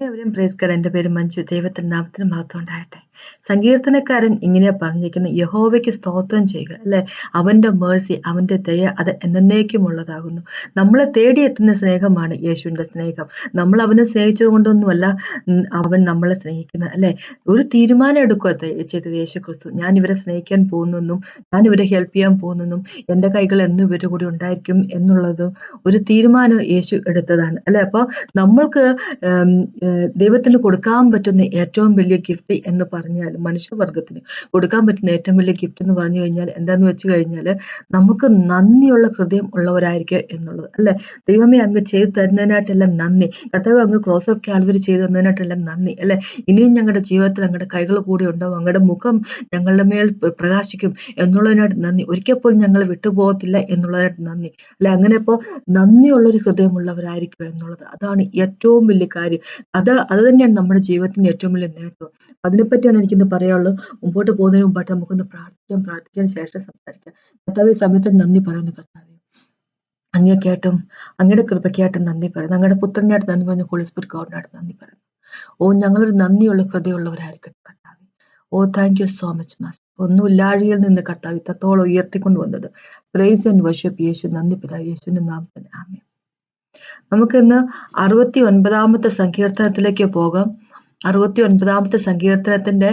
എവരും praise Garh എന്റെ പേര് മഞ്ജു. ദൈവത്തിന്റെ നാമത്തിന് മഹത്വം ഉണ്ടാകട്ടെ. സങ്കീർത്തനക്കാരൻ ഇങ്ങനെയാ പറഞ്ഞിരിക്കുന്നത് യഹോവയ്ക്ക് സ്തോത്രം ചെയ്യുക. അല്ലെ? അവന്റെ മേഴ്സി അവന്റെ ദയ അത് എന്നേക്കുമുള്ളതാകുന്നു. നമ്മളെ തേടിയെത്തുന്ന സ്നേഹമാണ് യേശുവിന്റെ സ്നേഹം. നമ്മൾ അവനെ സ്നേഹിച്ചത് കൊണ്ടൊന്നുമല്ല അവൻ നമ്മളെ സ്നേഹിക്കുന്നത്. അല്ലെ? ഒരു തീരുമാനം എടുക്കുക ചെയ്തത് യേശു ക്രിസ്തു ഞാൻ ഇവരെ സ്നേഹിക്കാൻ പോകുന്നെന്നും ഞാൻ ഇവരെ ഹെൽപ്പ് ചെയ്യാൻ പോകുന്നെന്നും എന്റെ കൈകൾ എന്നും ഇവരുടെ കൂടി ഉണ്ടായിരിക്കും എന്നുള്ളതും ഒരു തീരുമാനം യേശു എടുത്തതാണ്. അല്ലെ? അപ്പോൾ നമ്മൾക്ക് ദൈവത്തിന് കൊടുക്കാൻ പറ്റുന്ന ഏറ്റവും വലിയ ഗിഫ്റ്റ് എന്ന് പറഞ്ഞാൽ മനുഷ്യവർഗത്തിന് കൊടുക്കാൻ പറ്റുന്ന ഏറ്റവും വലിയ ഗിഫ്റ്റ് എന്ന് പറഞ്ഞു കഴിഞ്ഞാൽ എന്താന്ന് വെച്ച് കഴിഞ്ഞാൽ നമുക്ക് നന്ദിയുള്ള ഹൃദയം ഉള്ളവരായിരിക്കുക എന്നുള്ളത്. അല്ലെ? ദൈവമേ അങ്ങ് ചെയ്തു തരുന്നതിനായിട്ടെല്ലാം നന്ദി. കർത്താവ് അങ്ങ് ക്രോസ് ഓഫ് കാൽവരി ചെയ്തു തന്നതിനായിട്ടെല്ലാം നന്ദി. അല്ലെ? ഇനിയും ഞങ്ങളുടെ ജീവിതത്തിൽ അങ്ങയുടെ കൈകൾ കൂടി ഉണ്ടാവും. അങ്ങയുടെ മുഖം ഞങ്ങളുടെ മേൽ പ്രകാശിക്കും എന്നുള്ളതിനായിട്ട് നന്ദി. ഒരിക്കൽ പോലും ഞങ്ങൾ വിട്ടുപോകത്തില്ല എന്നുള്ളതിനായിട്ട് നന്ദി. അല്ലെ? അങ്ങനെ ഇപ്പോൾ നന്ദിയുള്ളൊരു ഹൃദയമുള്ളവരായിരിക്കുക എന്നുള്ളത് അതാണ് ഏറ്റവും വലിയ കാര്യം. അത് അത് തന്നെയാണ് നമ്മുടെ ജീവിതത്തിന്റെ ഏറ്റവും വലിയ നേട്ടം. അതിനെപ്പറ്റിയാണ് എനിക്കിന്ന് പറയാനുള്ളത്. മുമ്പോട്ട് പോകുന്നതിന് മുമ്പായിട്ട് നമുക്കൊന്ന് പ്രാർത്ഥിക്കാം. പ്രാർത്ഥിച്ചതിന് ശേഷം സംസാരിക്കാം. കർത്താവ് ഈ സമയത്ത് നന്ദി പറയുന്നു കർത്താവ്. അങ്ങേക്കായിട്ടും അങ്ങയുടെ കൃപയ്ക്കായിട്ടും നന്ദി പറയുന്നു. അങ്ങയുടെ പുത്രനായിട്ട് നന്ദി പറയുന്നു. ഹോളി ഗവർണറായിട്ട് നന്ദി പറയുന്നു. ഓ ഞങ്ങളൊരു നന്ദിയുള്ള ഹൃദയമുള്ളവരായിരിക്കട്ടെ കർത്താവ്. ഓ thank you so much master ഒന്നുമില്ലാഴിയിൽ നിന്ന് കർത്താവ് ഇത്രത്തോളം ഉയർത്തിക്കൊണ്ട് വന്നത് പ്രൈസ് ആൻഡ് വർഷിപ്പ് യേശു. നന്ദി പിതാവ്. യേശുവിന്റെ നാമത്തിൽ. ആമേ നമുക്കിന്ന് അറുപത്തി ഒൻപതാമത്തെ സങ്കീർത്തനത്തിലേക്ക് പോകാം. അറുപത്തി ഒൻപതാമത്തെ സങ്കീർത്തനത്തിന്റെ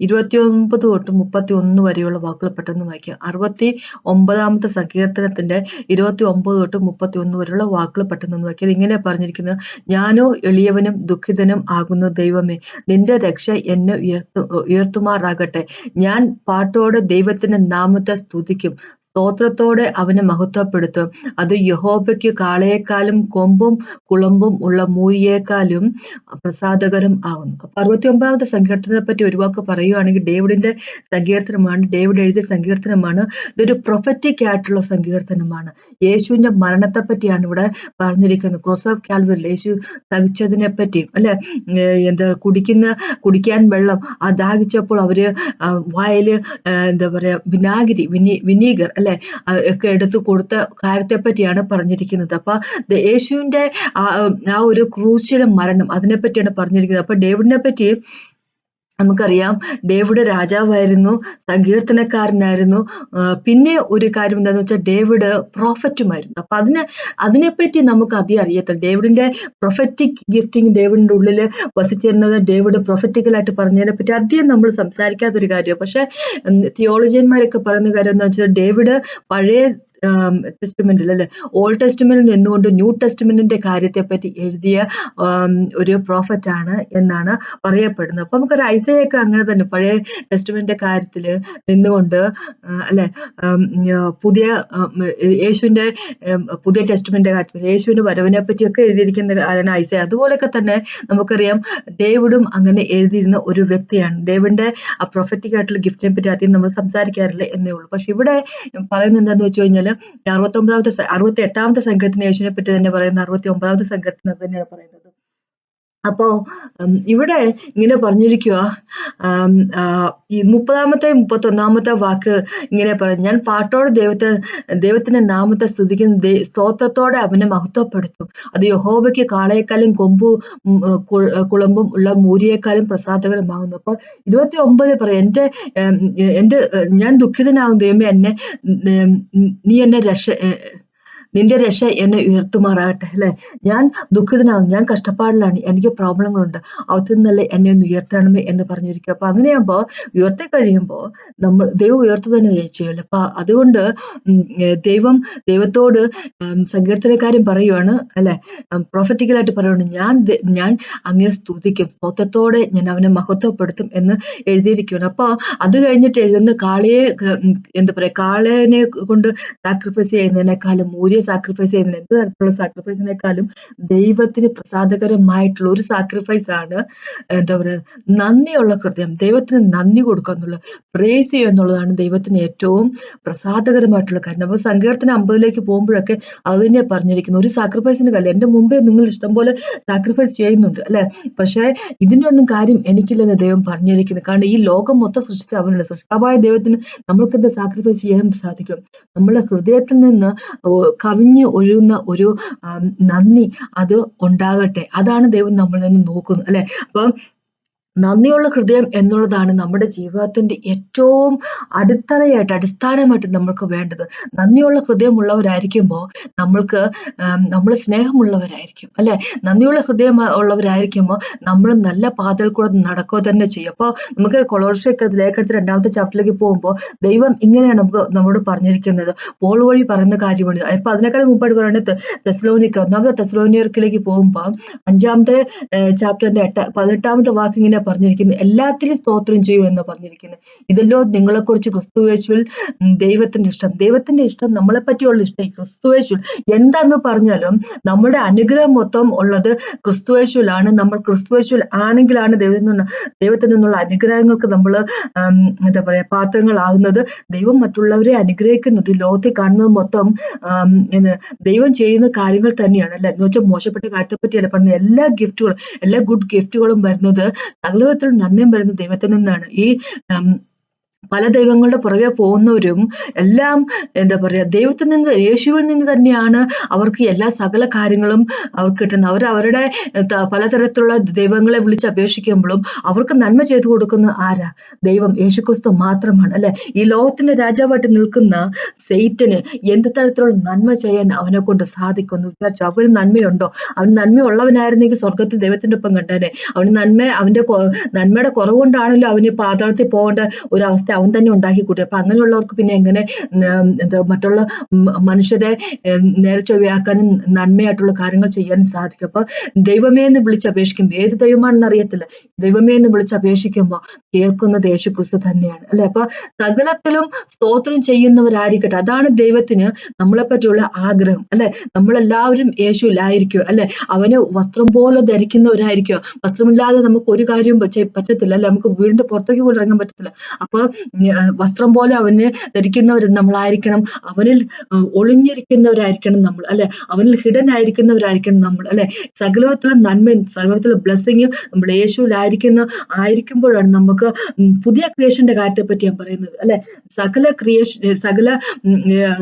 ഇരുപത്തി ഒൻപത് തൊട്ട് മുപ്പത്തി ഒന്ന് വരെയുള്ള വാക്കുകൾ പെട്ടെന്ന് വായിക്കാം. അറുപത്തി ഒമ്പതാമത്തെ സങ്കീർത്തനത്തിന്റെ ഇരുപത്തി ഒമ്പത് തൊട്ട് മുപ്പത്തി ഒന്ന് വരെയുള്ള വാക്കുകൾ പെട്ടെന്ന് വായിക്കാം. ഇങ്ങനെ പറഞ്ഞിരിക്കുന്നത് ഞാനോ എളിയവനും ദുഃഖിതനും ആകുന്നു ദൈവമേ. നിന്റെ രക്ഷ എന്നെ ഉയർത്തു ഉയർത്തുമാറാകട്ടെ. ഞാൻ പാട്ടോടെ ദൈവത്തിന്റെ നാമത്തെ സ്തുതിക്കും. സ്തോത്രത്തോടെ അവനെ മഹത്വപ്പെടുത്തും. അത് യഹോബയ്ക്ക് കാളയേക്കാളും കൊമ്പും കുളമ്പും ഉള്ള മൂരിയേക്കാളും പ്രസാദകരം ആകുന്നു. അറുപത്തി ഒമ്പതാമത്തെ സങ്കീർത്തനത്തെ പറ്റി ഒരു വാക്ക് പറയുകയാണെങ്കിൽ ഡേവിഡിന്റെ സങ്കീർത്തനമാണ് ഡേവിഡ് എഴുതിയ സങ്കീർത്തനമാണ്. ഇതൊരു പ്രൊഫറ്റിക് ആയിട്ടുള്ള സങ്കീർത്തനമാണ്. യേശുവിന്റെ മരണത്തെ പറ്റിയാണ് ഇവിടെ പറഞ്ഞിരിക്കുന്നത്. ക്രോസ് ഓഫ് കാൽവറിൽ യേശു സഹിച്ചതിനെ പറ്റി അല്ലെ എന്താ കുടിക്കുന്ന കുടിക്കാൻ വെള്ളം ആ ദാഹിച്ചപ്പോൾ അവർ ആ എന്താ പറയാ വിനാഗിരി വിനി വിനീഗർ അല്ലെ? ഒക്കെ എടുത്തു കൊടുത്ത കാര്യത്തെ പറ്റിയാണ് പറഞ്ഞിരിക്കുന്നത്. അപ്പൊ ദ- യേശുവിന്റെ ആ ഒരു ക്രൂശിലെ മരണം അതിനെ പറ്റിയാണ് പറഞ്ഞിരിക്കുന്നത്. അപ്പൊ ഡേവിഡിനെ പറ്റി നമുക്കറിയാം ഡേവിഡ് രാജാവായിരുന്നു സങ്കീർത്തനക്കാരനായിരുന്നു. പിന്നെ ഒരു കാര്യം എന്താണെന്ന് വെച്ചാൽ ഡേവിഡ് പ്രോഫറ്റുമായിരുന്നു അപ്പൊ അതിന് അതിനെപ്പറ്റി നമുക്ക് അധികം അറിയത്തില്ല. ഡേവിഡിന്റെ പ്രൊഫറ്റിക് ഗിഫ്റ്റിംഗ് ഡേവിഡിന്റെ ഉള്ളിൽ വസിച്ചിരുന്നത് ഡേവിഡ് പ്രൊഫറ്റിക്കലായിട്ട് പറഞ്ഞതിനെ പറ്റി അധികം നമ്മൾ സംസാരിക്കാത്തൊരു കാര്യമാണ്. പക്ഷെ തിയോളജിയന്മാരൊക്കെ പറയുന്ന കാര്യം എന്താ വെച്ചാൽ ഡേവിഡ് പഴയ ടെസ്റ്റ്മെന്റിൽ അല്ലെ? ഓൾഡ് ടെസ്റ്റ്മെന്റിൽ നിന്നുകൊണ്ട് ന്യൂ ടെസ്റ്റ്മെന്റിന്റെ കാര്യത്തെ പറ്റി എഴുതിയ ഒരു പ്രോഫറ്റ് ആണ് എന്നാണ് പറയപ്പെടുന്നത്. അപ്പൊ നമുക്കൊരു ഐസയൊക്കെ അങ്ങനെ തന്നെ പഴയ ടെസ്റ്റ്മെന്റിന്റെ കാര്യത്തിൽ നിന്നുകൊണ്ട് അല്ലെ? പുതിയ യേശുവിന്റെ പുതിയ ടെസ്റ്റ്മെന്റിന്റെ കാര്യത്തിൽ യേശുവിന്റെ വരവിനെ പറ്റിയൊക്കെ എഴുതിയിരിക്കുന്ന ആളാണ് ഐസയ അതുപോലൊക്കെ തന്നെ നമുക്കറിയാം ഡേവിഡും അങ്ങനെ എഴുതിയിരുന്ന ഒരു വ്യക്തിയാണ്. ഡേവിഡിന്റെ ആ പ്രൊഫറ്റിക് ആയിട്ടുള്ള ഗിഫ്റ്റിനെ പറ്റി ആദ്യം നമ്മൾ സംസാരിക്കാറില്ല എന്നേ ഉള്ളൂ. പക്ഷെ ഇവിടെ പറയുന്നത് എന്താന്ന് വെച്ച് കഴിഞ്ഞാൽ അറുപത്തി ഒമ്പതാമത്തെ അറുപത്തി എട്ടാമത്തെ സംഘത്തിന് യേശുവിനെ പറ്റി തന്നെ പറയുന്ന അറുപത്തി ഒമ്പതാമത്തെ സംഘത്തിന് അത് തന്നെയാണ് പറയുന്നത്. അപ്പോ ഇവിടെ ഇങ്ങനെ പറഞ്ഞിരിക്കുക ഈ മുപ്പതാമത്തെ മുപ്പത്തി ഒന്നാമത്തെ വാക്ക് ഇങ്ങനെ പറഞ്ഞു ഞാൻ പാട്ടോടെ ദൈവത്തെ ദൈവത്തിന്റെ നാമത്തെ സ്തുതിക്കുന്ന സ്തോത്രത്തോടെ അവനെ മഹത്വപ്പെടുത്തും. അത് യഹോബയ്ക്ക് കാളയേക്കാളും കൊമ്പും കുളമ്പും ഉള്ള മൂരിയേക്കാളും പ്രസാദകരമാകുന്നു. അപ്പൊ ഇരുപത്തി ഒമ്പത് പറയും എന്റെ എന്റെ ഞാൻ ദുഃഖിതനാകും ദൈവമേ എന്നെ നീ എന്നെ രക്ഷ നിന്റെ രക്ഷ എന്നെ ഉയർത്തുമാറാകട്ടെ അല്ലെ? ഞാൻ ദുഃഖിതനാകും ഞാൻ കഷ്ടപ്പാടിലാണ് എനിക്ക് പ്രോബ്ലങ്ങളുണ്ട് അവത്തിൽ നിന്നല്ലേ എന്നെ ഒന്ന് ഉയർത്തണമേ എന്ന് പറഞ്ഞിരിക്കും അപ്പൊ അങ്ങനെയാകുമ്പോ ഉയർത്തി കഴിയുമ്പോൾ നമ്മൾ ദൈവം ഉയർത്തു തന്നെ ചെയ്യുള്ളൂ അപ്പൊ അതുകൊണ്ട് ദൈവം ദൈവത്തോട് സങ്കീർത്തനക്കാരും പറയുവാണ് അല്ലെ? പ്രൊഫറ്റിക്കലായിട്ട് പറയുവാണ് ഞാൻ ഞാൻ അങ്ങനെ സ്തുതിക്കും സ്തോത്രത്തോടെ ഞാൻ അവനെ മഹത്വപ്പെടുത്തും എന്ന് എഴുതിയിരിക്കുകയാണ്. അപ്പൊ അത് കഴിഞ്ഞിട്ട് എഴുതുന്ന കാളയെ എന്താ പറയാ കാളേനെ കൊണ്ട് സാക്രിഫൈസ് ചെയ്യുന്നതിനേക്കാളും മൂല്യ സാക്രിഫൈസ് ചെയ്യുന്നത് എന്ത് തരത്തിലുള്ള സാക്രിഫൈസിനേക്കാളും ദൈവത്തിന് പ്രസാദകരമായിട്ടുള്ള ഒരു സാക്രിഫൈസ് ആണ് എന്താ പറയുക നന്ദിയുള്ള ഹൃദയം ദൈവത്തിന് നന്ദി കൊടുക്കുക എന്നുള്ളത്. പ്രേസ് ചെയ്യുക എന്നുള്ളതാണ് ദൈവത്തിന് ഏറ്റവും പ്രസാദകരമായിട്ടുള്ള കാര്യം. അപ്പൊ സങ്കീർത്തനം അമ്പതിലേക്ക് പോകുമ്പോഴൊക്കെ അത് തന്നെ പറഞ്ഞിരിക്കുന്നു. ഒരു സാക്രിഫൈസിന് കല്ല എന്റെ മുമ്പേ നിങ്ങൾ ഇഷ്ടംപോലെ സാക്രിഫൈസ് ചെയ്യുന്നുണ്ട് അല്ലെ? പക്ഷേ ഇതിന്റെ ഒന്നും കാര്യം എനിക്കില്ലെന്ന് ദൈവം പറഞ്ഞിരിക്കുന്നു. കാരണം ഈ ലോകം മൊത്തം സൃഷ്ടിച്ച അവനുള്ള സൃഷ്ടാവായ ദൈവത്തിന് നമ്മൾക്ക് എന്താ സാക്രിഫൈസ് ചെയ്യാൻ സാധിക്കും? നമ്മളെ ഹൃദയത്തിൽ നിന്ന് കവിഞ്ഞ് ഒഴുകുന്ന ഒരു നന്ദി അത് ഉണ്ടാകട്ടെ. അതാണ് ദൈവം നമ്മളിൽ നിന്ന് നോക്കുന്നത് അല്ലെ? അപ്പം നന്ദിയുള്ള ഹൃദയം എന്നുള്ളതാണ് നമ്മുടെ ജീവിതത്തിന്റെ ഏറ്റവും അടിത്തറയായിട്ട് അടിസ്ഥാനമായിട്ട് നമ്മൾക്ക് വേണ്ടത്. നന്ദിയുള്ള ഹൃദയമുള്ളവരായിരിക്കുമ്പോൾ നമ്മൾക്ക് നമ്മൾ സ്നേഹമുള്ളവരായിരിക്കും അല്ലെ? നന്ദിയുള്ള ഹൃദയം ഉള്ളവരായിരിക്കുമ്പോൾ നമ്മൾ നല്ല പാതയിൽ കൂടെ നടക്കുക തന്നെ ചെയ്യും. അപ്പോൾ നമുക്ക് കൊളോർഷയൊക്കെ ലേഖനത്തിൽ രണ്ടാമത്തെ ചാപ്റ്ററിലേക്ക് പോകുമ്പോൾ ദൈവം ഇങ്ങനെയാണ് നമുക്ക് നമ്മോട് പറഞ്ഞിരിക്കുന്നത്. പോൾ വഴി പറയുന്ന കാര്യമാണ്. അപ്പൊ അതിനേക്കാൾ മുമ്പായിട്ട് പറയുന്നത് തെസ്ലോനിക്ക ഒന്നാമത്തെ തെസ്ലോനിയർക്കിലേക്ക് പോകുമ്പോൾ അഞ്ചാമത്തെ ചാപ്റ്ററിന്റെ എട്ട പതിനെട്ടാമത്തെ വാക്ക് ഇങ്ങനെ പറഞ്ഞിരിക്കുന്നത് എല്ലാത്തിലും സ്തോത്രം ചെയ്യൂ എന്ന് പറഞ്ഞിരിക്കുന്നത് ഇതല്ലോ നിങ്ങളെക്കുറിച്ച് ക്രിസ്തുവേശുവിൽ ദൈവത്തിന്റെ ഇഷ്ടം. ദൈവത്തിന്റെ ഇഷ്ടം നമ്മളെ പറ്റിയുള്ള ഇഷ്ടം ക്രിസ്തുവേശുവിൽ എന്താന്ന് പറഞ്ഞാലും നമ്മുടെ അനുഗ്രഹം മൊത്തം ഉള്ളത് ക്രിസ്തുവേശുവിലാണ് നമ്മൾ ക്രിസ്തുവേശുവിൽ ആണെങ്കിലാണ് ദൈവത്തിൽ നിന്ന് ദൈവത്തിൽ നിന്നുള്ള അനുഗ്രഹങ്ങൾക്ക് നമ്മൾ എന്താ പറയാ പാത്രങ്ങളാകുന്നത്. ദൈവം മറ്റുള്ളവരെ അനുഗ്രഹിക്കുന്നുണ്ട് ഈ ലോകത്തെ കാണുന്നത് മൊത്തം ദൈവം ചെയ്യുന്ന കാര്യങ്ങൾ തന്നെയാണ്. അല്ലെ? എന്ന് വെച്ചാൽ മോശപ്പെട്ട കാര്യത്തെ പറ്റിയല്ല പറഞ്ഞത്. എല്ലാ ഗിഫ്റ്റുകളും എല്ലാ ഗുഡ് ഗിഫ്റ്റുകളും വരുന്നത് സകലവിധത്തിലും നന്മയും വരുന്ന ദൈവത്തിൽ നിന്നാണ്. ഈ പല ദൈവങ്ങളുടെ പുറകെ പോകുന്നവരും എല്ലാം എന്താ പറയുക ദൈവത്തിൽ നിന്ന് യേശുവിൽ നിന്ന് തന്നെയാണ് അവർക്ക് എല്ലാ സകല കാര്യങ്ങളും അവർക്ക് കിട്ടുന്നത്. അവർ അവരുടെ പലതരത്തിലുള്ള ദൈവങ്ങളെ വിളിച്ച് അപേക്ഷിക്കുമ്പോഴും അവർക്ക് നന്മ ചെയ്തു കൊടുക്കുന്ന ആരാ? ദൈവം യേശുക്രിസ്തു മാത്രമാണ് അല്ലെ? ഈ ലോകത്തിന്റെ രാജാവായിട്ട് നിൽക്കുന്ന സെയ്റ്റന് എന്ത് തരത്തിലുള്ള നന്മ ചെയ്യാൻ അവനെ കൊണ്ട് സാധിക്കുന്നു? വിചാരിച്ചു അവന് നന്മയുണ്ടോ? അവൻ നന്മയുള്ളവനായിരുന്നെങ്കിൽ സ്വർഗത്തിൽ ദൈവത്തിന്റെ ഒപ്പം കണ്ടേനെ. അവന് നന്മ അവന്റെ നന്മയുടെ കുറവുകൊണ്ടാണല്ലോ അവന് പാതാളത്തിൽ പോകേണ്ട ഒരു അവസ്ഥ അവൻ തന്നെ ഉണ്ടാക്കി കൂട്ടി. അപ്പൊ അങ്ങനെയുള്ളവർക്ക് പിന്നെ എങ്ങനെ എന്താ മറ്റുള്ള മനുഷ്യരെ നേരെ ചൊവ്വയാക്കാനും നന്മയായിട്ടുള്ള കാര്യങ്ങൾ ചെയ്യാനും സാധിക്കും. അപ്പൊ ദൈവമേ എന്ന് വിളിച്ചപേക്ഷിക്കുമ്പോൾ ഏത് ദൈവമാണെന്ന് അറിയത്തില്ല. ദൈവമേ എന്ന് വിളിച്ചപേക്ഷിക്കുമ്പോൾ കേൾക്കുന്ന ക്രിസ്തു തന്നെയാണ്. അല്ലെ? അപ്പൊ സകലത്തിലും സ്തോത്രം ചെയ്യുന്നവരായിരിക്കട്ടെ. അതാണ് ദൈവത്തിന് നമ്മളെ പറ്റിയുള്ള ആഗ്രഹം. അല്ലെ? നമ്മളെല്ലാവരും യേശുവിലായിരിക്കും. അല്ലെ? അവന് വസ്ത്രം പോലെ ധരിക്കുന്നവരായിരിക്കും. വസ്ത്രമില്ലാതെ നമുക്ക് ഒരു കാര്യവും പറ്റത്തില്ല. അല്ലെ? നമുക്ക് വീണ്ടും പുറത്തേക്ക് പോലും ഇറങ്ങാൻ പറ്റത്തില്ല. അപ്പൊ വസ്ത്രം പോലെ അവന് ധരിക്കുന്നവർ നമ്മളായിരിക്കണം. അവനിൽ ഒളിഞ്ഞിരിക്കുന്നവരായിരിക്കണം നമ്മൾ അല്ലെ? അവനിൽ ഹിഡൻ ആയിരിക്കുന്നവരായിരിക്കണം നമ്മൾ അല്ലെ? സകലത്തിലെ നന്മയും സകലത്തിലെ ബ്ലെസ്സിങ്ങും നമ്മൾ യേശുവിലായിരിക്കുന്ന ആയിരിക്കുമ്പോഴാണ് നമുക്ക് പുതിയ ക്രിയേഷന്റെ കാര്യത്തെ പറ്റി ഞാൻ പറയുന്നത് അല്ലെ? സകല ക്രിയേഷൻ സകല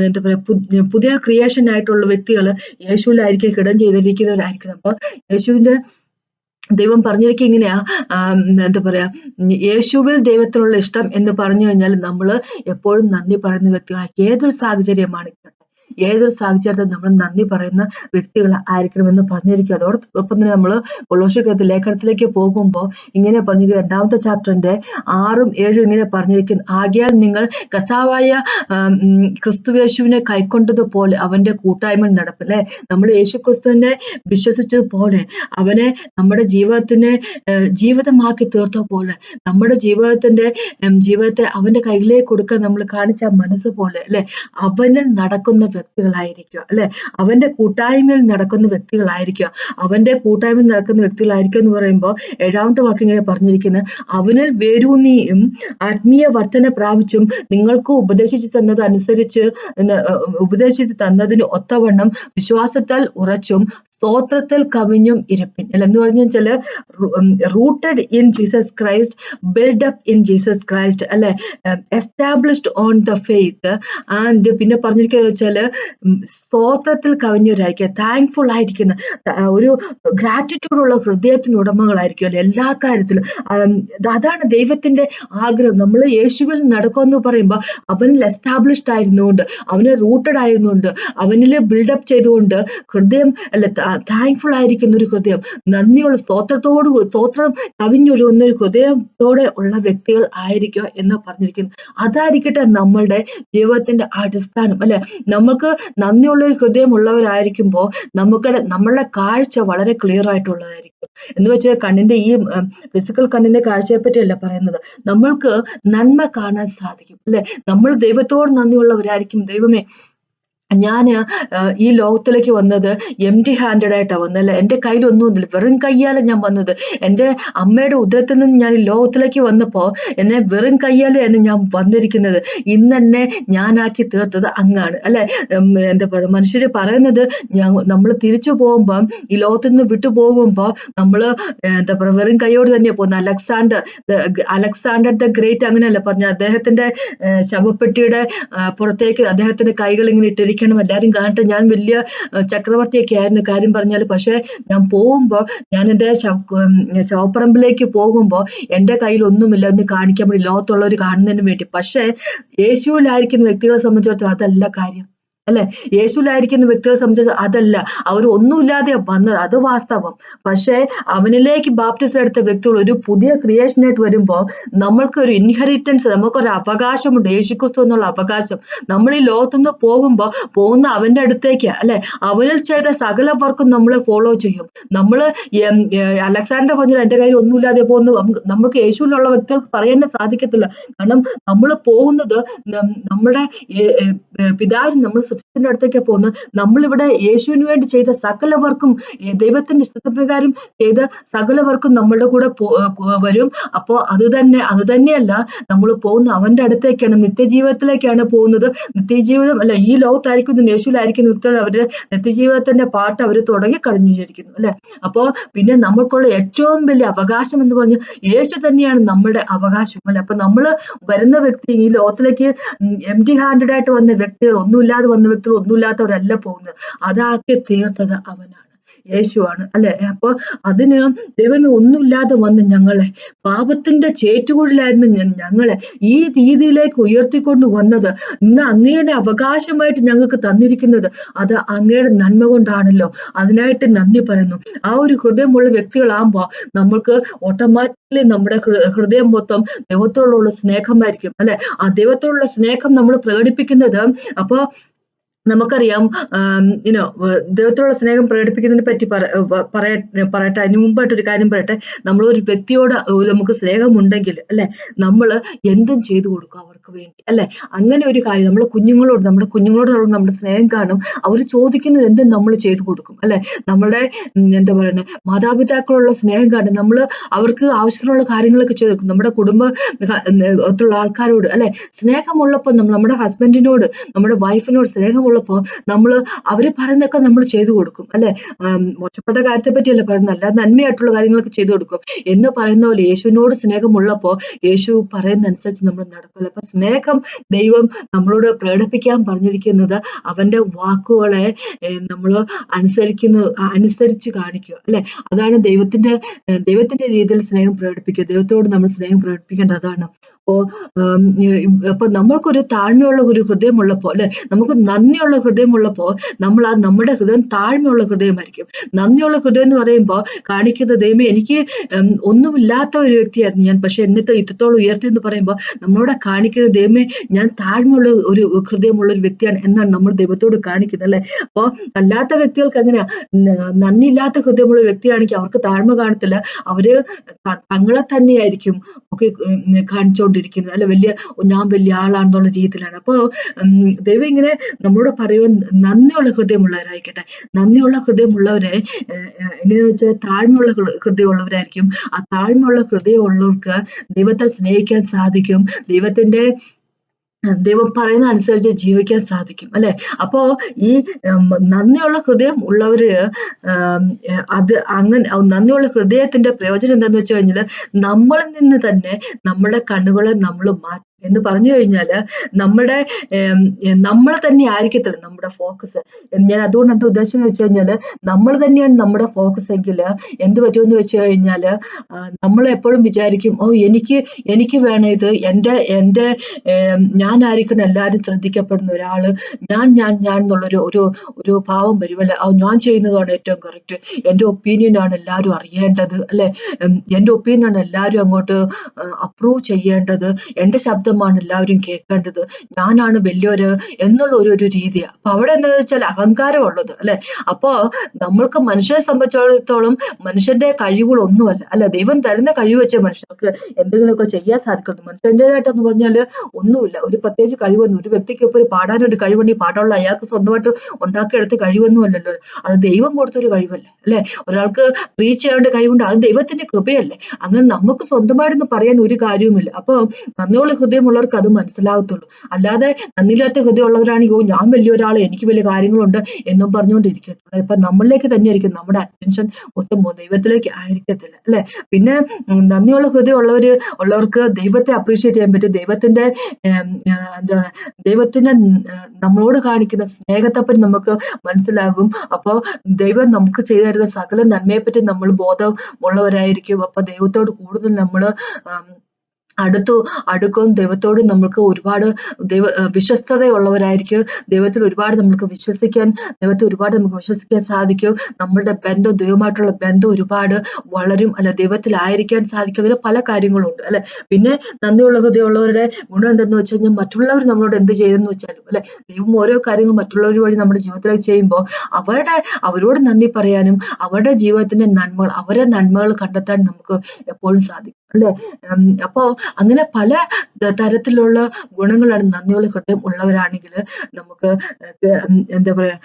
എന്താ പറയാ പുതിയ ക്രിയേഷൻ ആയിട്ടുള്ള വ്യക്തികൾ യേശുവിലായിരിക്കും ഹിഡൻ ചെയ്തിരിക്കുന്നവരായിരിക്കണം. അപ്പൊ യേശുവിന്റെ ദൈവം പറഞ്ഞിരിക്കുക ഇങ്ങനെയാ. എന്താ പറയാ യേശുവിൽ ദൈവത്തിനുള്ള ഇഷ്ടം എന്ന് പറഞ്ഞു കഴിഞ്ഞാൽ നമ്മൾ എപ്പോഴും നന്ദി പറയുന്ന വ്യക്തികൾ ഏതൊരു സാഹചര്യമാണ് ഏതൊരു സാഹചര്യത്തിൽ നമ്മൾ നന്ദി പറയുന്ന വ്യക്തികൾ ആയിരിക്കണമെന്ന് പറഞ്ഞിരിക്കും. അതോടൊപ്പം തന്നെ നമ്മൾ കൊളോഷക്കത്ത് ലേഖനത്തിലേക്ക് പോകുമ്പോൾ ഇങ്ങനെ പറഞ്ഞിരിക്കും. രണ്ടാമത്തെ ചാപ്റ്ററിന്റെ ആറും ഏഴും ഇങ്ങനെ പറഞ്ഞിരിക്കുന്നു ആകിയാൽ നിങ്ങൾ കഥാവായ ക്രിസ്തുവേശുവിനെ കൈക്കൊണ്ടതുപോലെ അവന്റെ കൂട്ടായ്മ നടപ്പല്ലേ നമ്മൾ യേശു ക്രിസ്തുവിനെ വിശ്വസിച്ചതുപോലെ അവനെ നമ്മുടെ ജീവിതത്തിനെ ജീവിതമാക്കി തീർത്ത പോലെ നമ്മുടെ ജീവിതത്തിന്റെ ജീവിതത്തെ അവന്റെ കയ്യിലേക്ക് കൊടുക്കാൻ നമ്മൾ കാണിച്ച മനസ്സ് പോലെ അല്ലെ? അവന് നടക്കുന്ന വ്യക്തികളായിരിക്കുക അല്ലെ? അവന്റെ കൂട്ടായ്മയിൽ നടക്കുന്ന വ്യക്തികളായിരിക്കുക. അവന്റെ കൂട്ടായ്മയിൽ നടക്കുന്ന വ്യക്തികളായിരിക്കുക എന്ന് പറയുമ്പോൾ ഏഴാമത്തെ വാക്ക് ഇങ്ങനെ പറഞ്ഞിരിക്കുന്നത് അവനിൽ വേരൂന്നിയും ആത്മീയ വർധന പ്രാപിച്ചും നിങ്ങൾക്ക് ഉപദേശിച്ചു തന്നത് അനുസരിച്ച് ഉപദേശിച്ചു തന്നതിന് ഒത്തവണ്ണം വിശ്വാസത്താൽ ഉറച്ചും സ്തോത്രത്തിൽ കവിഞ്ഞും ഇരിപ്പിൻ. അല്ല എന്ന് പറഞ്ഞു വെച്ചാൽ rooted in Jesus Christ build up in Jesus Christ അല്ലെ? Established on the faith and പിന്നെ പറഞ്ഞിരിക്കുക വെച്ചാൽ സ്തോത്രത്തിൽ കവിഞ്ഞവരായിരിക്കുക താങ്ക്ഫുൾ ആയിരിക്കുന്ന ഒരു ഗ്രാറ്റിറ്റ്യൂഡ് ഉള്ള ഹൃദയത്തിന് ഉടമകളായിരിക്കും അല്ലെ? എല്ലാ കാര്യത്തിലും. അതാണ് ദൈവത്തിന്റെ ആഗ്രഹം. നമ്മൾ യേശുവിൽ നടക്കുമെന്ന് പറയുമ്പോൾ അവനിൽ എസ്റ്റാബ്ലിഷ്ഡ് ആയിരുന്നുകൊണ്ട് അവന് റൂട്ടഡ് ആയിരുന്നുകൊണ്ട് അവനിൽ ബിൽഡപ്പ് ചെയ്തുകൊണ്ട് ഹൃദയം അല്ല താങ്ക്ഫുൾ ആയിരിക്കുന്ന ഒരു ഹൃദയം നന്ദിയുള്ള സ്തോത്രത്തോട് സ്തോത്രം കവിഞ്ഞൊഴുകുന്ന ഒരു ഹൃദയത്തോടെ ഉള്ള വ്യക്തികൾ ആയിരിക്കുക എന്ന് പറഞ്ഞിരിക്കുന്നു. അതായിരിക്കട്ടെ നമ്മളുടെ ജീവിതത്തിന്റെ അടിസ്ഥാനം അല്ലെ? നമുക്ക് നന്ദിയുള്ള ഒരു ഹൃദയം ഉള്ളവരായിരിക്കുമ്പോൾ നമുക്ക് നമ്മളുടെ കാഴ്ച വളരെ ക്ലിയർ ആയിട്ടുള്ളതായിരിക്കും. എന്ന് വെച്ചാൽ കണ്ണിന്റെ ഈ ഫിസിക്കൽ കണ്ണിന്റെ കാഴ്ചയെ പറ്റിയല്ല പറയുന്നത്. നമ്മൾക്ക് നന്മ കാണാൻ സാധിക്കും അല്ലെ? നമ്മൾ ദൈവത്തോട് നന്ദിയുള്ളവരായിരിക്കും ദൈവമേ. ഞാൻ ഈ ലോകത്തിലേക്ക് വന്നത് എം ടി ഹാൻഡഡ് ആയിട്ടാണ് വന്നത് എന്റെ കയ്യിൽ ഒന്നുമില്ല വെറും കയ്യാലെ ഞാൻ വന്നത്. എന്റെ അമ്മയുടെ ഉദരത്തിൽ നിന്ന് ഞാൻ ഈ ലോകത്തിലേക്ക് വന്നപ്പോൾ എന്നെ വെറും കയ്യാലെയാണ് ഞാൻ വന്നിരിക്കുന്നത്. ഇന്നെന്നെ ഞാനാക്കി തീർത്തത് അങ്ങാണ്. അല്ലെ? എന്താ പറയുക മനുഷ്യർ പറയുന്നത് നമ്മൾ തിരിച്ചു പോകുമ്പം ഈ ലോകത്തിൽ നിന്ന് വിട്ടു പോകുമ്പോൾ നമ്മൾ എന്താ പറയുക വെറും കൈയോട് തന്നെ പോകുന്നത്. അലക്സാണ്ടർ അലക്സാണ്ടർ ദ ഗ്രേറ്റ് അങ്ങനെയല്ല പറഞ്ഞ അദ്ദേഹത്തിന്റെ ശവപ്പെട്ടിയുടെ പുറത്തേക്ക് അദ്ദേഹത്തിന്റെ കൈകൾ ഇങ്ങനെ ഇട്ടിരിക്കും വിചാരിക്കണം എല്ലാരും കാണട്ടെ ഞാൻ വലിയ ചക്രവർത്തിയൊക്കെ ആയിരുന്നു. കാര്യം പറഞ്ഞാൽ പക്ഷേ ഞാൻ പോകുമ്പോൾ ഞാൻ ഉം, ശവപ്പറമ്പിലേക്ക് പോകുമ്പോൾ എന്റെ കയ്യിൽ ഒന്നുമില്ല എന്ന് കാണിക്കാൻ വേണ്ടി ലോകത്തുള്ളവർ കാണുന്നതിന് വേണ്ടി. പക്ഷേ യേശുവിലായിരിക്കുന്ന വ്യക്തികളെ സംബന്ധിച്ചിടത്തോളം അതല്ല കാര്യം. അല്ലെ? യേശുലായിരിക്കുന്ന വ്യക്തികളെ സംബന്ധിച്ച് അതല്ല. അവർ ഒന്നുമില്ലാതെ വന്നത്. അത് വാസ്തവം. പക്ഷേ അവനിലേക്ക് ബാപ്റ്റിസം എടുത്ത വ്യക്തികൾ ഒരു പുതിയ ക്രിയേഷനായിട്ട് വരുമ്പോൾ നമ്മൾക്ക് ഒരു ഇൻഹെറിറ്റൻസ് നമുക്കൊരു അവകാശമുണ്ട്. യേശുക്രിസ്തു എന്നുള്ള അവകാശം. നമ്മൾ ഈ ലോകത്തുനിന്ന് പോകുമ്പോൾ പോകുന്ന അവന്റെ അടുത്തേക്ക് അല്ലെ? അവനിൽ ചെയ്ത സകല വർക്കും നമ്മൾ ഫോളോ ചെയ്യും. നമ്മൾ അലക്സാണ്ടർ പറഞ്ഞു എന്റെ കയ്യിൽ ഒന്നുമില്ലാതെ പോകുന്നു. നമുക്ക് യേശുവിലുള്ള വ്യക്തികൾക്ക് പറയാൻ സാധിക്കത്തില്ല. കാരണം നമ്മൾ പോകുന്നത് നമ്മുടെ പിതാവിന് നമ്മൾ would സൃഷ്ടിന്റെ അടുത്തേക്ക് പോകുന്നത്. നമ്മളിവിടെ യേശുവിന് വേണ്ടി ചെയ്ത സകലവർക്കും ദൈവത്തിന്റെ ഇഷ്ടപ്രകാരം ചെയ്ത സകലവർക്കും നമ്മളുടെ കൂടെ വരും. അപ്പോ അത് തന്നെ അത് തന്നെയല്ല നമ്മൾ പോകുന്ന അവന്റെ അടുത്തേക്കാണ് നിത്യജീവിതത്തിലേക്കാണ് പോകുന്നത്. നിത്യജീവിതം അല്ല ഈ ലോകത്തായിരിക്കുന്ന യേശുവിലായിരിക്കും വ്യക്തികൾ അവരുടെ നിത്യജീവിതത്തിന്റെ പാട്ട് അവർ തുടങ്ങി കഴിഞ്ഞിരിക്കുന്നു അല്ലെ? അപ്പോ പിന്നെ നമ്മൾക്കുള്ള ഏറ്റവും വലിയ അവകാശം എന്ന് പറഞ്ഞാൽ യേശു തന്നെയാണ് നമ്മുടെ അവകാശം അല്ലെ? അപ്പൊ നമ്മൾ വരുന്ന വ്യക്തി ഈ ലോകത്തിലേക്ക് എം ടി ഹാൻഡഡ് ആയിട്ട് വന്ന വ്യക്തികൾ ഒന്നുമില്ലാതെ വന്ന വ്യക്തികൾ ഒന്നുമില്ലാത്തവരല്ല പോകുന്നത്. അതാക്കി തീർത്തത് അവനാണ്. യേശുവാണ്. അല്ലെ? അപ്പൊ അതിന് ദൈവമേ ഒന്നുമില്ലാതെ വന്ന് ഞങ്ങളെ പാപത്തിന്റെ ചേറ്റുകൂടിലായിരുന്നു ഞ- ഞങ്ങളെ ഈ രീതിയിലേക്ക് ഉയർത്തിക്കൊണ്ട് വന്നത്. ഇന്ന് അങ്ങയുടെ അവകാശമായിട്ട് ഞങ്ങൾക്ക് തന്നിരിക്കുന്നത് അത് അങ്ങയുടെ നന്മ കൊണ്ടാണല്ലോ. അതിനായിട്ട് നന്ദി പറയുന്നു. ആ ഒരു ഹൃദയമുള്ള വ്യക്തികളാകുമ്പോൾ നമ്മൾക്ക് ഓട്ടോമാറ്റിക്കലി നമ്മുടെ ഹൃദയം മൊത്തം ദൈവത്തോടുള്ള സ്നേഹമായിരിക്കും. അല്ലെ? ആ ദൈവത്തോടുള്ള സ്നേഹം നമ്മൾ പ്രകടിപ്പിക്കുന്നത് അപ്പൊ നമുക്കറിയാം ഇനോ ദൈവത്തോടുള്ള സ്നേഹം പ്രകടിപ്പിക്കുന്നതിനെ പറ്റി പറയട്ടെ അതിന് മുമ്പായിട്ട് ഒരു കാര്യം പറയട്ടെ. നമ്മൾ ഒരു വ്യക്തിയോട് നമുക്ക് സ്നേഹമുണ്ടെങ്കിൽ അല്ലെ? നമ്മൾ എന്തും ചെയ്തു കൊടുക്കും. അവർക്ക് വേണ്ടി. അല്ലെ? അങ്ങനെ ഒരു കാര്യം നമ്മുടെ കുഞ്ഞുങ്ങളോട് നമ്മുടെ കുഞ്ഞുങ്ങളോടുള്ള നമ്മുടെ സ്നേഹം കാണും. അവർ ചോദിക്കുന്നത് എന്തും നമ്മൾ ചെയ്തു കൊടുക്കും. അല്ലെ? നമ്മുടെ എന്താ പറയുന്നത് മാതാപിതാക്കളുള്ള സ്നേഹം കാണും. നമ്മൾ അവർക്ക് ആവശ്യത്തിനുള്ള കാര്യങ്ങളൊക്കെ ചെയ്തു കൊടുക്കും. നമ്മുടെ കുടുംബ ത്തുള്ള ആൾക്കാരോട് അല്ലെ? സ്നേഹമുള്ളപ്പോൾ നമ്മൾ നമ്മുടെ ഹസ്ബൻഡിനോട് നമ്മുടെ വൈഫിനോട് സ്നേഹമുള്ളപ്പോൾ നമ്മൾ അവർ പറയുന്നതൊക്കെ നമ്മൾ ചെയ്തു കൊടുക്കും. അല്ലെ? മോശപ്പെട്ട കാര്യത്തെ പറ്റിയല്ല പറയുന്നത്. അല്ല നന്മയായിട്ടുള്ള കാര്യങ്ങളൊക്കെ ചെയ്തു കൊടുക്കും. എന്ന് പറയുന്ന പോലെ യേശുവിനോട് സ്നേഹമുള്ളപ്പോൾ യേശു പറയുന്ന അനുസരിച്ച് നമ്മൾ നടക്കില്ല അപ്പൊ സ്നേഹം ദൈവം നമ്മളോട് പ്രകടിപ്പിക്കാൻ പറഞ്ഞിരിക്കുന്നത് അവന്റെ വാക്കുകളെ നമ്മൾ അനുസരിക്കുന്നു അനുസരിച്ച് കാണിക്കുക അല്ലെ? അതാണ് ദൈവത്തിന്റെ ദൈവത്തിന്റെ രീതിയിൽ സ്നേഹം പ്രകടിപ്പിക്കുക. ദൈവത്തോട് നമ്മൾ സ്നേഹം പ്രകടിപ്പിക്കേണ്ടത് അതാണ്. അപ്പോ അപ്പോൾ അപ്പൊ നമ്മൾക്കൊരു താഴ്മയുള്ള ഒരു ഹൃദയമുള്ളപ്പോ അല്ലെ? നമുക്ക് നന്ദിയുള്ള ഹൃദയമുള്ളപ്പോ നമ്മൾ ആ നമ്മുടെ ഹൃദയം താഴ്മയുള്ള ഹൃദയമായിരിക്കും. നന്ദിയുള്ള ഹൃദയം എന്ന് പറയുമ്പോൾ കാണിക്കുന്ന ദൈവം എനിക്ക് ഒന്നുമില്ലാത്ത ഒരു വ്യക്തിയായിരുന്നു ഞാൻ. പക്ഷെ എന്നിട്ട് ഇത്രത്തോളം ഉയർത്തി എന്ന് പറയുമ്പോൾ നമ്മളോട് കാണിക്കുന്ന ദൈവമേ ഞാൻ താഴ്മയുള്ള ഒരു ഹൃദയമുള്ള ഒരു വ്യക്തിയാണ് എന്നാണ് നമ്മൾ ദൈവത്തോട് കാണിക്കുന്നത് അല്ലെ? അപ്പോൾ അല്ലാത്ത വ്യക്തികൾക്ക് എങ്ങനെയാ? നന്ദിയില്ലാത്ത ഹൃദയമുള്ള വ്യക്തിയാണെങ്കിൽ അവർക്ക് താഴ്മ കാണത്തില്ല. അവർ തങ്ങളെ തന്നെയായിരിക്കും ഒക്കെ ഉം, കാണിച്ചുകൊണ്ടിരിക്കുന്നത് അല്ല വലിയ ഞാൻ വലിയ ആളാണെന്നുള്ള രീതിയിലാണ്. അപ്പോൾ ദൈവം ഇങ്ങനെ നമ്മളോട് പറയുവാൻ നന്ദിയുള്ള ഹൃദയമുള്ളവരായിക്കട്ടെ. നന്ദിയുള്ള ഹൃദയമുള്ളവരെ എങ്ങനെയാന്ന് വെച്ചാൽ താഴ്മയുള്ള ഹൃദയമുള്ളവരായിരിക്കും. ആ താഴ്മയുള്ള ഹൃദയമുള്ളവർക്ക് ദൈവത്തെ സ്നേഹിക്കാൻ സാധിക്കും. ദൈവത്തിന്റെ ദൈവം പറയുന്ന അനുസരിച്ച് ജീവിക്കാൻ സാധിക്കും അല്ലെ? അപ്പോ ഈ നന്ദിയുള്ള ഹൃദയം ഉള്ളവര് അത് അങ്ങനെ നന്ദിയുള്ള ഹൃദയത്തിന്റെ പ്രയോജനം എന്താന്ന് വെച്ച് കഴിഞ്ഞാൽ നമ്മളിൽ നിന്ന് തന്നെ നമ്മുടെ കണ്ണുകളെ നമ്മൾ മാറ്റി എന്ന് പറഞ്ഞു കഴിഞ്ഞാൽ നമ്മുടെ നമ്മൾ തന്നെ ആയിരിക്കത്തില്ല നമ്മുടെ ഫോക്കസ് ഞാൻ അതുകൊണ്ട് എന്താ ഉദ്ദേശം വെച്ച് കഴിഞ്ഞാൽ നമ്മൾ തന്നെയാണ് നമ്മുടെ ഫോക്കസ് എങ്കിൽ എന്ത് പറ്റുമെന്ന് വെച്ച് കഴിഞ്ഞാൽ നമ്മൾ എപ്പോഴും വിചാരിക്കും ഓ എനിക്ക് എനിക്ക് വേണം ഇത്. എന്റെ എന്റെ ഞാനായിരിക്കണം എല്ലാവരും ശ്രദ്ധിക്കപ്പെടുന്ന ഒരാൾ ഞാൻ ഞാൻ ഞാൻ എന്നുള്ളൊരു ഒരു ഒരു ഭാവം വരുമല്ല ആ ഞാൻ ചെയ്യുന്നതാണ് ഏറ്റവും കറക്റ്റ് എന്റെ ഒപ്പീനിയനാണ് എല്ലാവരും അറിയേണ്ടത് അല്ലെ? എന്റെ ഒപ്പീനിയനാണ് എല്ലാവരും അങ്ങോട്ട് അപ്രൂവ് ചെയ്യേണ്ടത്. എന്റെ ശബ്ദമാണ് എല്ലാവരും കേൾക്കേണ്ടത്. ഞാനാണ് വലിയൊരു എന്നുള്ള ഒരു ഒരു രീതിയാണ് അപ്പൊ അവിടെ എന്താണെന്ന് വെച്ചാൽ അഹങ്കാരമുള്ളത് അല്ലെ? അപ്പോ നമ്മൾക്ക് മനുഷ്യനെ സംബന്ധിച്ചിടത്തോളം മനുഷ്യന്റെ കഴിവുകളൊന്നുമല്ല. അല്ല ദൈവം തരുന്ന കഴിവ് വെച്ച് മനുഷ്യർക്ക് എന്തെങ്കിലുമൊക്കെ ചെയ്യാൻ സാധിക്കുന്നു മനുഷ്യന്റെതായിട്ടെന്ന് പറഞ്ഞാൽ ഒന്നുമില്ല. ഒരു പ്രത്യേകിച്ച് കഴിവൊന്നും ഒരു വ്യക്തിക്ക് ഇപ്പൊ ഒരു പാടാനൊരു കഴിവുണ്ടെങ്കിൽ പാടാനുള്ള അയാൾക്ക് സ്വന്തമായിട്ട് ഉണ്ടാക്കിയെടുത്ത് കഴിവൊന്നും അല്ലല്ലോ അത് ദൈവം കൊടുത്തൊരു കഴിവല്ലേ അല്ലെ? ഒരാൾക്ക് റീച്ച് ചെയ്യേണ്ട കഴിവുണ്ട് അത് ദൈവത്തിന്റെ കൃപയല്ലേ. അങ്ങനെ നമുക്ക് സ്വന്തമായിട്ടൊന്നും പറയാൻ ഒരു കാര്യവുമില്ല. അപ്പൊ നന്ദിയുള്ള ഹൃദയം ഹൃദയമുള്ളവർക്ക് അത് മനസ്സിലാകത്തുള്ളൂ. അല്ലാതെ നന്ദിയില്ലാത്ത ഹൃദയമുള്ളവരാണ് യോ ഞാൻ വലിയ ഒരാൾ എനിക്ക് വലിയ കാര്യങ്ങളുണ്ട് എന്നും പറഞ്ഞുകൊണ്ടിരിക്കത്തുള്ളൂ ഇപ്പൊ നമ്മളിലേക്ക് തന്നെ ആയിരിക്കും നമ്മുടെ അറ്റൻഷൻ മൊത്തം ദൈവത്തിലേക്ക് ആയിരിക്കത്തില്ല അല്ലെ? പിന്നെ നന്ദിയുള്ള ഹൃദയമുള്ളവർ ഉള്ളവർക്ക് ദൈവത്തെ അപ്രീഷിയേറ്റ് ചെയ്യാൻ പറ്റും. ദൈവത്തിന്റെ എന്താണ് ദൈവത്തിന്റെ നമ്മളോട് കാണിക്കുന്ന സ്നേഹത്തെപ്പറ്റി നമുക്ക് മനസ്സിലാകും. അപ്പോൾ ദൈവം നമുക്ക് ചെയ്തു തരുന്ന സകല നന്മയെപ്പറ്റി നമ്മൾ ബോധമുള്ളവരായിരിക്കും. അപ്പൊ ദൈവത്തോട് കൂടുതൽ നമ്മൾ അടുത്തു അടുക്കും ദൈവത്തോട് നമ്മൾക്ക് ഒരുപാട് ദൈവ വിശ്വസ്തതയുള്ളവരായിരിക്കും. ദൈവത്തിൽ ഒരുപാട് നമ്മൾക്ക് വിശ്വസിക്കാൻ ദൈവത്തെ ഒരുപാട് നമുക്ക് വിശ്വസിക്കാൻ സാധിക്കും. നമ്മളുടെ ബന്ധം ദൈവമായിട്ടുള്ള ബന്ധം ഒരുപാട് വളരും. അല്ല ദൈവത്തിലായിരിക്കാൻ സാധിക്കും. അങ്ങനെ പല കാര്യങ്ങളുണ്ട്. അല്ലെ? പിന്നെ നന്ദിയുള്ള ഹൃദയമുള്ളവരുടെ ഗുണം എന്തെന്ന് വെച്ച് കഴിഞ്ഞാൽ മറ്റുള്ളവർ നമ്മളോട് എന്ത് ചെയ്തെന്ന് വെച്ചാലും അല്ലെ? ദൈവം ഓരോ കാര്യങ്ങൾ മറ്റുള്ളവർ വഴി നമ്മുടെ ജീവിതത്തിലേക്ക് ചെയ്യുമ്പോൾ അവരുടെ അവരോട് നന്ദി പറയാനും അവരുടെ ജീവിതത്തിന്റെ നന്മകൾ അവരുടെ നന്മകൾ കണ്ടെത്താൻ നമുക്ക് എപ്പോഴും സാധിക്കും. അല്ലെ? അപ്പോ അങ്ങനെ പല തരത്തിലുള്ള ഗുണങ്ങളാണ് നന്ദിയുള്ള ഹൃദയം ഉള്ളവരാണെങ്കിൽ നമുക്ക് എന്താ പറയാ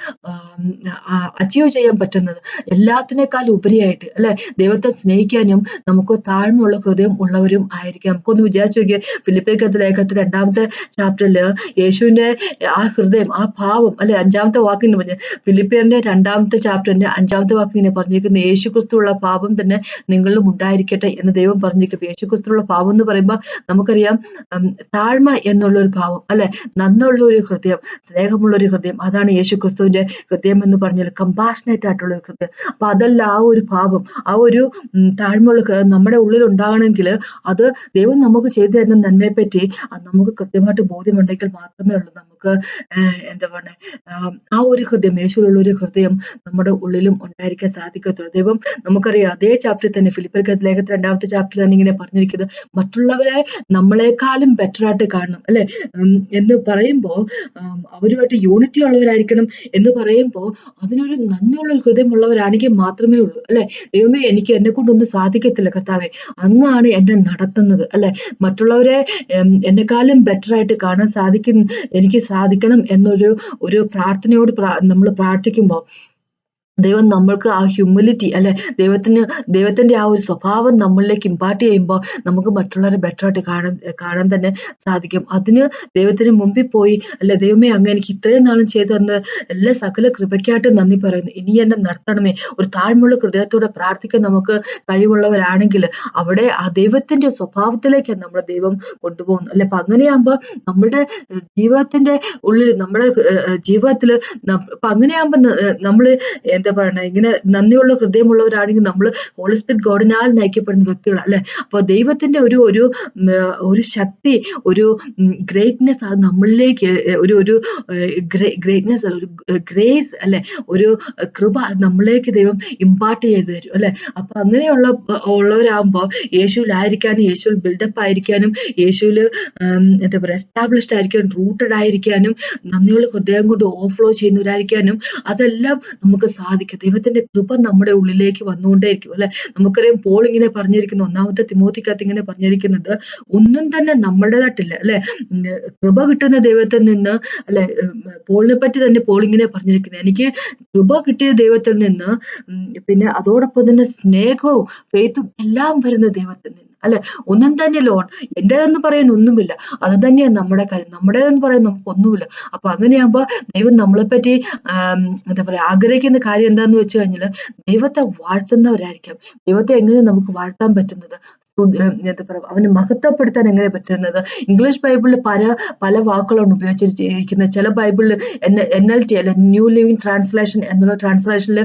അച്ചീവ് ചെയ്യാൻ പറ്റുന്നത് എല്ലാത്തിനേക്കാൾ ഉപരിയായിട്ട് അല്ലെ? ദൈവത്തെ സ്നേഹിക്കാനും നമുക്ക് താഴ്മയുള്ള ഹൃദയം ഉള്ളവരും ആയിരിക്കാം. നമുക്കൊന്ന് വിചാരിച്ചു നോക്കിയ ഫിലിപ്പേക്കത്ത് ലേഖത്തിൽ രണ്ടാമത്തെ ചാപ്റ്ററിൽ യേശുവിന്റെ ആ ഹൃദയം ആ ഭാവം അല്ലെ? അഞ്ചാമത്തെ വാക്കിന് പറഞ്ഞ ഫിലിപ്പേറിന്റെ രണ്ടാമത്തെ ചാപ്റ്ററിന്റെ അഞ്ചാമത്തെ വാക്കിനെ പറഞ്ഞിരിക്കുന്ന യേശു ക്രിസ്തുള്ള പാപം തന്നെ നിങ്ങളിലും ഉണ്ടായിരിക്കട്ടെ എന്ന് ദൈവം പറഞ്ഞിരിക്കും യേശു ക്രിസ്തുള്ള ഭാവം എന്ന് പറയുമ്പോൾ നമുക്കറിയാം താഴ്മ എന്നുള്ള ഒരു ഭാവം അല്ലെ? നന്നുള്ള ഒരു ഹൃദയം സ്നേഹമുള്ള ഒരു ഹൃദയം അതാണ് യേശുക്രിസ്തുവിന്റെ ഹൃദയം എന്ന് പറഞ്ഞാൽ കമ്പാഷനേറ്റ് ആയിട്ടുള്ള ഒരു ഹൃദയം. അപ്പൊ അതല്ല ആ ഒരു ഭാവം ആ ഒരു താഴ്മയുള്ള നമ്മുടെ ഉള്ളിൽ ഉണ്ടാകണമെങ്കിൽ അത് ദൈവം നമുക്ക് ചെയ്തു തരുന്ന നന്മയെപ്പറ്റി നമുക്ക് കൃത്യമായിട്ട് ബോധ്യമുണ്ടെങ്കിൽ മാത്രമേ ഉള്ളൂ നമുക്ക് എന്താ പറയുക ആ ഒരു ഹൃദയം യേശുവിലുള്ള ഒരു ഹൃദയം നമ്മുടെ ഉള്ളിലും ഉണ്ടായിരിക്കാൻ സാധിക്കത്തുള്ളൂ. ദൈവം നമുക്കറിയാം അതേ ചാപ്റ്ററിൽ തന്നെ ഫിലിപ്പർ ലേഖത്തിൽ രണ്ടാമത്തെ ചാപ്റ്ററിൽ തന്നെ ഇങ്ങനെ പറഞ്ഞിരിക്കുന്നത് മറ്റുള്ളവരെ നമ്മളെക്കാളും ബെറ്റർ ആയിട്ട് കാണണം. അല്ലെ? എന്ന് പറയുമ്പോൾ അവരുമായിട്ട് യൂണിറ്റി ഉള്ളവരായിരിക്കണം എന്ന് പറയുമ്പോൾ അതിനൊരു നന്ദിയുള്ള ഹൃദയമുള്ളവരാണെങ്കിൽ മാത്രമേ ഉള്ളൂ. അല്ലെ? ദൈവമേ എനിക്ക് എന്നെ കൊണ്ടൊന്നും സാധിക്കത്തില്ല കർത്താവെ. അങ്ങാണ് എന്നെ നടത്തുന്നത്. അല്ലെ? മറ്റുള്ളവരെ എന്നെക്കാളും ബെറ്റർ ആയിട്ട് കാണാൻ സാധിക്കും എനിക്ക് സാധിക്കണം എന്നൊരു ഒരു പ്രാർത്ഥനയോട് നമ്മൾ പ്രാർത്ഥിക്കുമ്പോൾ ദൈവം നമ്മൾക്ക് ആ ഹ്യൂമിലിറ്റി അല്ലെ? ദൈവത്തിന് ദൈവത്തിന്റെ ആ ഒരു സ്വഭാവം നമ്മളിലേക്ക് ഇമ്പാർട്ട് ചെയ്യുമ്പോൾ നമുക്ക് മറ്റുള്ളവരെ ബെറ്റർ ആയിട്ട് കാണാൻ കാണാൻ തന്നെ സാധിക്കും. അതിന് ദൈവത്തിന് മുമ്പിൽ പോയി അല്ലെ ദൈവമേ അങ്ങ് എനിക്ക് ഇത്രയും നാളും ചെയ്തു തന്ന എല്ലാ സകല കൃപയ്ക്കായിട്ട് നന്ദി പറയുന്നു. ഇനി എന്നെ നടത്തണമേ ഒരു താഴ്മുള്ള ഹൃദയത്തോടെ പ്രാർത്ഥിക്കാൻ നമുക്ക് കഴിവുള്ളവരാണെങ്കിൽ അവിടെ ആ ദൈവത്തിന്റെ സ്വഭാവത്തിലേക്കാണ് നമ്മുടെ ദൈവം കൊണ്ടുപോകുന്നത്. അല്ലെ അപ്പൊ അങ്ങനെയാകുമ്പോൾ നമ്മുടെ ജീവിതത്തിന്റെ ഉള്ളിൽ നമ്മുടെ ജീവിതത്തിൽ അപ്പൊ അങ്ങനെയാകുമ്പോൾ നമ്മൾ എന്താ പറയുന്നത് ഇങ്ങനെ നന്ദിയുള്ള ഹൃദയമുള്ളവരാണെങ്കിൽ നമ്മൾ ഹോളിസ്പിറ്റ് ഗോഡിനാൽ നയിക്കപ്പെടുന്ന വ്യക്തികളാണ് അല്ലെ? അപ്പോൾ ദൈവത്തിന്റെ ഒരു ഒരു ഒരു ശക്തി ഒരു ഗ്രേറ്റ്നെസ് അത് നമ്മളിലേക്ക് ഒരു ഒരു ഗ്രേറ്റ്നെസ് അല്ല ഒരു ഗ്രേസ് അല്ലെ? ഒരു കൃപ നമ്മളിലേക്ക് ദൈവം ഇമ്പാർട്ട് ചെയ്ത് തരും അല്ലെ? അപ്പൊ അങ്ങനെയുള്ള ഉള്ളവരാകുമ്പോൾ യേശുവിലായിരിക്കാനും യേശുവിൽ ബിൽഡപ്പ് ആയിരിക്കാനും യേശുവിൽ എന്താ പറയുക എസ്റ്റാബ്ലിഷ്ഡ് ആയിരിക്കാനും റൂട്ടഡ് ആയിരിക്കാനും നന്ദിയുള്ള ഹൃദയം കൊണ്ട് ഓവർഫ്ലോ ചെയ്യുന്നവരായിരിക്കാനും അതെല്ലാം നമുക്ക് സാധിക്കും സാധിക്കും. ദൈവത്തിന്റെ കൃപ നമ്മുടെ ഉള്ളിലേക്ക് വന്നുകൊണ്ടേയിരിക്കും അല്ലെ? നമുക്കറിയാം പോൾ ഇങ്ങനെ പറഞ്ഞിരിക്കുന്നു ഒന്നാമത്തെ തിമോത്തിക്കകത്ത് ഇങ്ങനെ പറഞ്ഞിരിക്കുന്നത് ഒന്നും തന്നെ നമ്മുടേതായിട്ടില്ല അല്ലെ? കൃപ കിട്ടുന്ന ദൈവത്തിൽ നിന്ന് അല്ലെ? പോളിനെ പറ്റി തന്നെ പോൾ ഇങ്ങനെ പറഞ്ഞിരിക്കുന്നത് എനിക്ക് കൃപ കിട്ടിയ ദൈവത്തിൽ നിന്ന് പിന്നെ അതോടൊപ്പം തന്നെ സ്നേഹവും ഫെയ്ത്തും എല്ലാം വരുന്ന ദൈവത്തിൽ നിന്ന്. അല്ലെ? ഒന്നും തന്നെ ലോൺ എന്റേതെന്ന് പറയാൻ ഒന്നുമില്ല. അത് തന്നെയാണ് നമ്മുടെ കാര്യം. നമ്മുടേതെന്ന് പറയാൻ നമുക്ക് ഒന്നുമില്ല. അപ്പൊ അങ്ങനെയാകുമ്പോൾ ദൈവം നമ്മളെപ്പറ്റി എന്താ പറയാ ആഗ്രഹിക്കുന്ന കാര്യം എന്താന്ന് വെച്ച് കഴിഞ്ഞാൽ ദൈവത്തെ വാഴ്ത്തുന്നവരായിരിക്കാം. ദൈവത്തെ എങ്ങനെ നമുക്ക് വാഴ്ത്താൻ പറ്റുന്നത്? എന്താ പറയുക അവന് മഹത്വപ്പെടുത്താൻ എങ്ങനെ പറ്റുന്നത്? ഇംഗ്ലീഷ് ബൈബിളിൽ പല പല വാക്കുകളാണ് ഉപയോഗിച്ചിരിക്കുന്നത് ചില ബൈബിളിൽ എൻ എൻ എൽ ടി അല്ലെ ന്യൂ ലിവിങ് ട്രാൻസ്ലേഷൻ എന്നുള്ള ട്രാൻസ്ലേഷനിൽ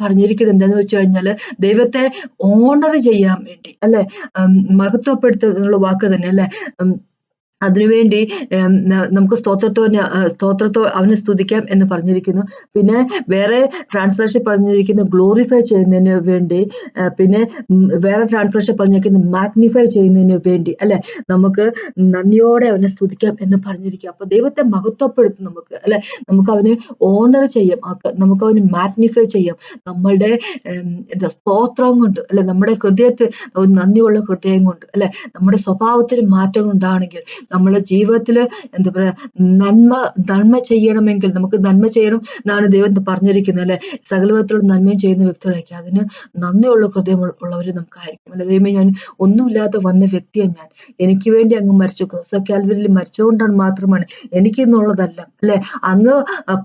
പറഞ്ഞിരിക്കുന്നത് എന്താണെന്ന് വെച്ച് കഴിഞ്ഞാൽ ദൈവത്തെ ഓണർ ചെയ്യാൻ വേണ്ടി അല്ലെ? മഹത്വപ്പെടുത്തുന്നുള്ള വാക്ക് തന്നെ അല്ലെ അതിനുവേണ്ടി നമുക്ക് സ്തോത്രത്തോ സ്തോത്രത്തോ അവനെ സ്തുതിക്കാം എന്ന് പറഞ്ഞിരിക്കുന്നു. പിന്നെ വേറെ ട്രാൻസ്ലേഷൻ പറഞ്ഞിരിക്കുന്ന ഗ്ലോറിഫൈ ചെയ്യുന്നതിന് വേണ്ടി പിന്നെ വേറെ ട്രാൻസ്ലേഷൻ പറഞ്ഞിരിക്കുന്ന മാഗ്നിഫൈ ചെയ്യുന്നതിന് വേണ്ടി അല്ലെ? നമുക്ക് നന്ദിയോടെ അവനെ സ്തുതിക്കാം എന്ന് പറഞ്ഞിരിക്കുക. അപ്പൊ ദൈവത്തെ മഹത്വപ്പെടുത്തും നമുക്ക് അല്ലെ? നമുക്ക് അവനെ ഓണർ ചെയ്യാം. നമുക്ക് അവന് മാഗ്നിഫൈ ചെയ്യാം. നമ്മളുടെ എന്താ സ്തോത്രം കൊണ്ട് അല്ലെ? നമ്മുടെ ഹൃദയത്തിൽ നന്ദിയുള്ള ഹൃദയം കൊണ്ട് അല്ലെ? നമ്മുടെ സ്വഭാവത്തിന് മാറ്റം ഉണ്ടാണെങ്കിൽ നമ്മളെ ജീവിതത്തിൽ എന്താ പറയുക നന്മ നന്മ ചെയ്യണമെങ്കിൽ നമുക്ക് നന്മ ചെയ്യണം എന്നാണ് ദൈവം പറഞ്ഞിരിക്കുന്നത് അല്ലെ? സകലവിധത്തിലുള്ള നന്മയും ചെയ്യുന്ന വ്യക്തികളായിരിക്കും അതിന് നന്ദിയുള്ള ഹൃദയം ഉള്ളവർ നമുക്കായിരിക്കും അല്ലെ? ദൈവമേ ഞാൻ ഒന്നുമില്ലാതെ വന്ന വ്യക്തിയാണ് ഞാൻ. എനിക്ക് വേണ്ടി അങ്ങ് മരിച്ചു. ക്രോസ് കാൽവരിൽ മരിച്ചുകൊണ്ടാണ് മാത്രമാണ് എനിക്ക് എന്നുള്ളതല്ല അല്ലെ? അങ്ങ്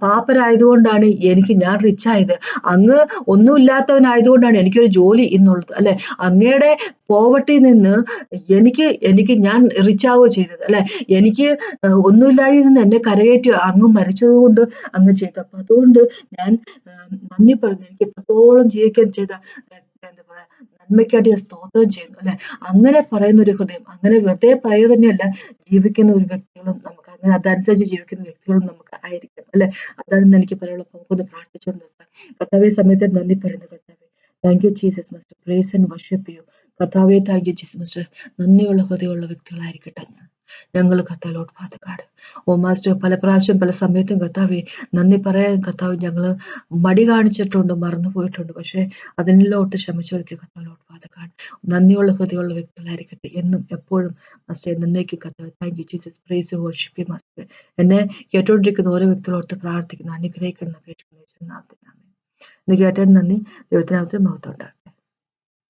പാപ്പരായതുകൊണ്ടാണ് എനിക്ക് ഞാൻ റിച്ചായത് അങ്ങ് ഒന്നുമില്ലാത്തവനായതുകൊണ്ടാണ് എനിക്കൊരു ജോലി എന്നുള്ളത് അല്ലെ? അങ്ങയുടെ പോവർട്ടി നിന്ന് എനിക്ക് എനിക്ക് ഞാൻ റിച്ച് ആവുകയോ ചെയ്തത് അല്ലെ? എനിക്ക് ഒന്നുമില്ലാതെ നിന്ന് എന്നെ കരകയറ്റി അങ്ങ് മരിച്ചതുകൊണ്ട് അങ്ങ് ചെയ്തു. അപ്പൊ അതുകൊണ്ട് ഞാൻ നന്ദി പറഞ്ഞു. എനിക്ക് എത്രത്തോളം ജീവിക്കാൻ ചെയ്ത എന്താ പറയാ നന്മയ്ക്കായിട്ട് ഞാൻ സ്തോത്രം ചെയ്യുന്നു അല്ലെ? അങ്ങനെ പറയുന്ന ഒരു ഹൃദയം അങ്ങനെ വെറുതെ പറയുക തന്നെയല്ല ജീവിക്കുന്ന ഒരു വ്യക്തികളും നമുക്ക് അങ്ങനെ അതനുസരിച്ച് ജീവിക്കുന്ന വ്യക്തികളും നമുക്ക് ആയിരിക്കും അല്ലെ? അതാണ് എനിക്ക് പറയാനുള്ളത്. നമുക്കൊന്ന് പ്രാർത്ഥിച്ചുകൊണ്ട് കർത്താവെ സമയത്ത് നന്ദി പറയുന്നു കർത്താവെ. Thank you Jesus must praise and worship you കർത്താവെ താങ്ക് യു ജിസ്മസ് നന്ദിയുള്ള ഹൃദയമുള്ള വ്യക്തികളായിരിക്കട്ടെ ഞങ്ങൾ കർത്താലോട്ട് പാതക്കാട് ഓ മാസ്റ്റർ പല പ്രാവശ്യം പല സമയത്തും കർത്താവെ നന്ദി പറയാൻ കർത്താവ് ഞങ്ങൾ മടി കാണിച്ചിട്ടുണ്ട് മറന്നു പോയിട്ടുണ്ട്. പക്ഷേ അതിനെല്ലോട്ട് ക്ഷമിച്ചവർക്ക് കർത്താവിലോട്ട് പാതക്കാട് നന്ദിയുള്ള ഹൃദയമുള്ള വ്യക്തികളായിരിക്കട്ടെ എന്നും എപ്പോഴും മാസ്റ്റർ നന്ദിക്ക് കർത്താവ് thank you Jesus. Praise worship master എന്നെ കേട്ടുകൊണ്ടിരിക്കുന്ന ഓരോ വ്യക്തികളോട്ട് പ്രാർത്ഥിക്കുന്നു അനുഗ്രഹിക്കുന്ന അപേക്ഷിക്കുന്നു എന്ന് കേട്ടതിന് നന്ദി. ദൈവത്തിനാമത്തിൽ മഹത്വം